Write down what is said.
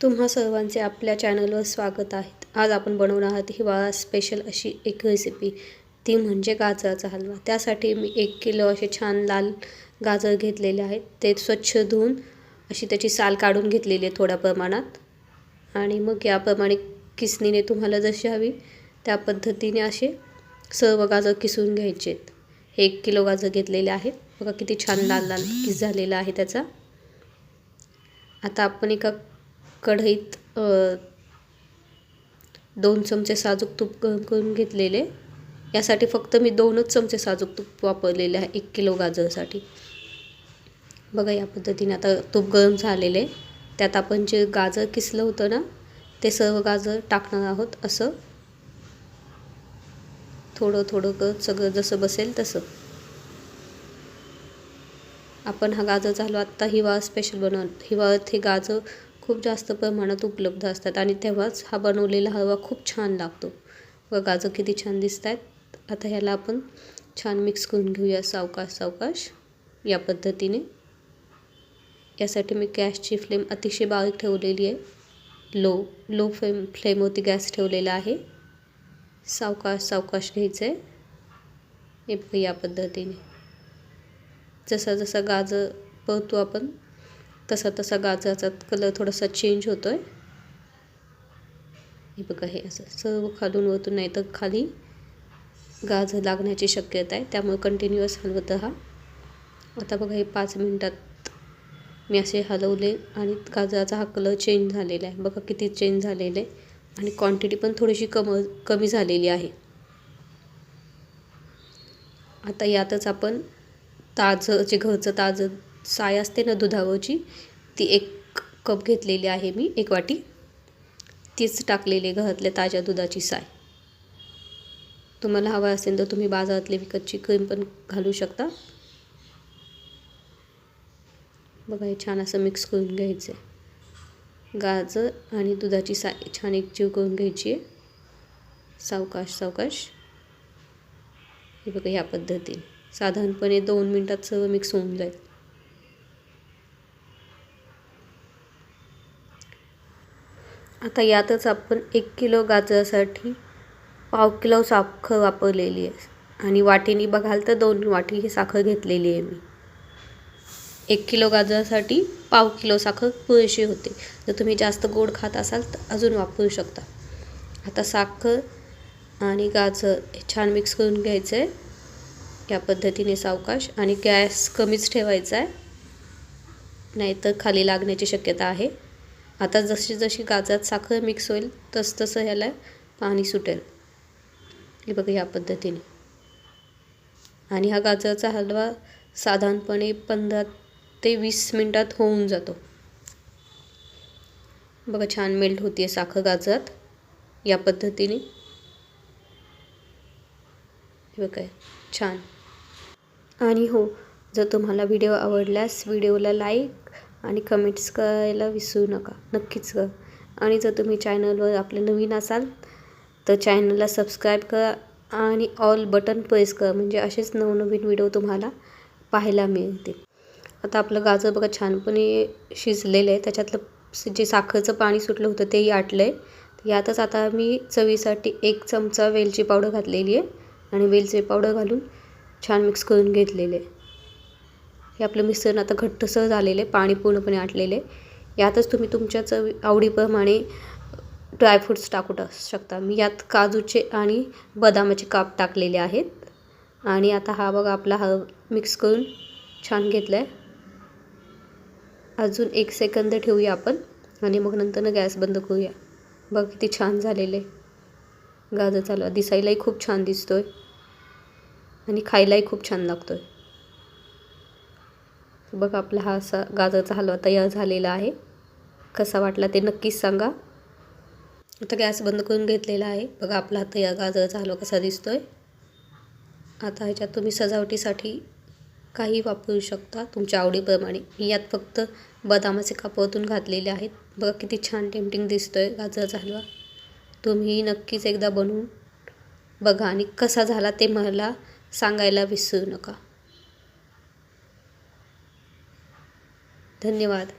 तुम्हा सर्वांचे आपल्या चॅनलवर स्वागत आहे. आज आपण बनवणार आहोत हिवाळा स्पेशल अशी एक रेसिपी ती म्हणजे गाजराचा हलवा. त्यासाठी मी एक किलो असे छान लाल गाजर घेतलेले आहेत. ते स्वच्छ धुवून अशी त्याची साल काढून घेतलेली आहे थोड्या प्रमाणात. आणि मग याप्रमाणे किसणीने तुम्हाला जशी हवी त्या पद्धतीने असे सर्व गाजर किसून घ्यायचे आहेत. हे एक किलो गाजर घेतलेले आहेत बघा किती छान लाल लाल किस झालेला आहे त्याचा. आता आपण एका कढईत दोन चमचे साजूक तूप गरम करून घेतलेले. यासाठी फक्त मी दोनच चमचे साजूक तूप वापरलेले आहे एक किलो गाजरसाठी. बघा या पद्धतीने आता तूप गरम झालेले. त्यात आपण जे गाजर किसलं होतं ना ते सर्व गाजर टाकणार आहोत असं. थोडं थोडं करत सगळं जसं बसेल तसं. आपण हा गाजर झालो आत्ता हिवाळा स्पेशल बनव हिवाळ्यात हे गाजर खूप जास्त प्रमाणात उपलब्ध असतात आणि तेव्हाच हा बनवलेला हलवा खूप छान लागतो. व गाजर किती छान दिसत आहेत आता ह्याला आपण छान मिक्स करून घेऊया सावकाश सावकाश. या पद्धतीने. यासाठी मी गॅसची फ्लेम अतिशय बारीक ठेवलेली आहे. लो लो फ्लेम फ्लेमवरती गॅस ठेवलेला आहे. सावकाश सावकाश घ्यायचं आहे हे या पद्धतीने. जसा जसा गाजर पळतो आपण तसा तसा गाजराचा कलर थोडासा चेंज होतो आहे हे बघा हे असं सर्व खालून वरतून नाही तर खाली गाजर लागण्याची शक्यता आहे. त्यामुळे कंटिन्युअस हलवत हा आता बघा हे पाच मिनटात मी असे हलवले आणि गाजराचा हा कलर चेंज झालेला आहे. बघा किती चेंज झालेलं आहे आणि क्वांटिटी पण थोडीशी कम कमी झालेली आहे. आता यातच आपण ताजं जे घरचं ताजं साय असते ना दुधावरची ती एक कप घेतलेली आहे मी एक वाटी. तीच टाकलेली घरातल्या ताज्या दुधाची साय. तुम्हाला हवा असेल तर तुम्ही बाजारातली विकतची क्रीम पण घालू शकता. बघा हे छान असं मिक्स करून घ्यायचं आहे गाजर आणि दुधाची साय छान एकजीव करून घ्यायची आहे. सावकाश सावकाश. हे बघा ह्या पद्धतीने. साधारणपणे दोन मिनटात सर्व मिक्स होऊन जाईल. आता यातच आपण एक किलो गाजरासाठी पाव किलो साखर वापरलेली आहे. आणि वाटीने बघाल तर दोन वाटी ही साखर घेतलेली आहे मी. एक किलो गाजरासाठी पाव किलो साखर पुरेशी होते. जर तुम्ही जास्त गोड खात असाल तर अजून वापरू शकता. आता साखर आणि गाजर हे छान मिक्स करून घ्यायचं आहे या पद्धतीने सावकाश आणि गॅस कमीच ठेवायचा आहे नाहीतर खाली लागण्याची शक्यता आहे. आता जशी जशी गाजात साखर मिक्स होईल तसं तसं ह्याला पाणी सुटेल. हे बघा ह्या पद्धतीने. आणि हा गाजराचा हलवा साधारणपणे पंधरा ते वीस मिनटात होऊन जातो. बघा छान मेल्ट होते आहे साखर गाजरात या पद्धतीने. बघा छान. आणि हो जर तुम्हाला व्हिडिओ आवडल्यास व्हिडिओला लाईक आणि कमेंट्स करायला विसरू नका. नक्कीच कर. आणि जर तुम्ही चॅनलवर आपले नवीन असाल तर चॅनलला सबस्क्राईब करा आणि ऑल बटन प्रेस करा. म्हणजे असेच नवनवीन व्हिडिओ तुम्हाला पाहायला मिळतील. आता आपलं गाजर बघा छानपणे शिजलेलं आहे. त्याच्यातलं जे साखरचं पाणी सुटलं होतं तेही आटलं आहे यातच आता मी चवीसाठी एक चमचा वेलची पावडर घातलेली आहे. आणि वेलची पावडर घालून छान मिक्स करून घेतलेले हे आपलं मिश्रण आता घट्टसर झालेलं आहे पाणी पूर्णपणे आटलेले यातच तुम्ही तुमच्या चवी आवडीप्रमाणे ड्रायफ्रूट्स टाकू शकता. मी यात काजूचे आणि बदामाचे काप टाकलेले आहेत. आणि आता हा बघा आपला हा मिक्स करून छान घेतला आहे अजून एक सेकंद ठेवूया आपण आणि मग नंतरनं गॅस बंद करूया. बघ किती छान झालेलं आहे. गाजर चालू दिसायलाही खूप छान दिसतो आहे आणि खायलाही खूप छान लागतो आहे बघ आपला हा असा गाजरचा हलवा तयार झालेला आहे. कसा वाटला ते नक्कीच सांगा. आता गॅस बंद करून घेतलेला आहे. बघा आपला तयार गाजरचा हलवा कसा दिसतो आहे आता ह्याच्यात तुम्ही सजावटीसाठी काही वापरू शकता तुमच्या आवडीप्रमाणे. मी यात फक्त बदामाचे कापवतून घातलेले आहेत. बघा किती छान टेम्पटिंग दिसतो आहे गाजराचा हलवा. तुम्ही नक्कीच एकदा बनवून बघा आणि कसा झाला ते मला सांगायला विसरू नका. धन्यवाद.